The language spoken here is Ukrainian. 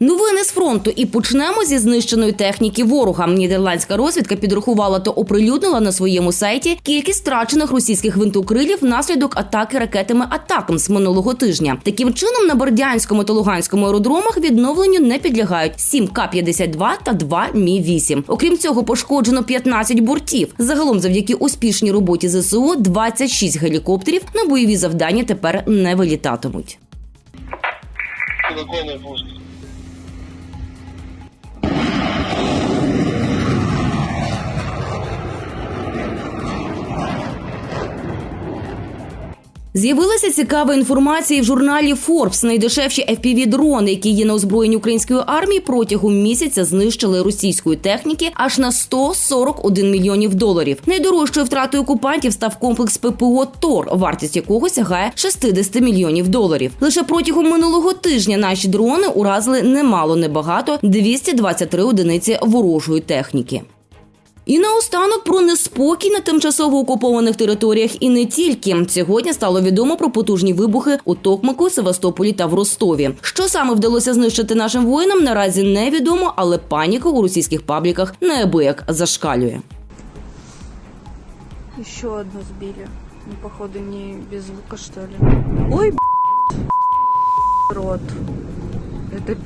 Новини з фронту і почнемо зі знищеної техніки ворога. Нідерландська розвідка підрахувала та оприлюднила на своєму сайті кількість втрачених російських гвинтокрилів внаслідок атаки ракетами Атакам з минулого тижня. Таким чином на Бердянському та Луганському аеродромах відновленню не підлягають 7 К-52 та 2 Мі-8. Окрім цього, пошкоджено 15 бортів. Загалом, завдяки успішній роботі ЗСУ, 26 гелікоптерів на бойові завдання тепер не вилітатимуть. З'явилася цікава інформація в журналі Forbes. Найдешевші fpv дрони, які є на озброєнні української армії, протягом місяця знищили російської техніки аж на 141 мільйонів доларів. Найдорожчою втратою окупантів став комплекс ППО Тор, вартість якого сягає 60 мільйонів доларів. Лише протягом минулого тижня наші дрони уразили немало небагато 223 одиниці ворожої техніки. І наостанок про неспокій на тимчасово окупованих територіях і не тільки сьогодні стало відомо про потужні вибухи у Токмаку, Севастополі та в Ростові. Що саме вдалося знищити нашим воїнам, наразі невідомо, але паніка у російських пабліках неабияк зашкалює. Еще одну сбили. Ну, походу, не без звука, что ли. Ой, б***ь, рот. Это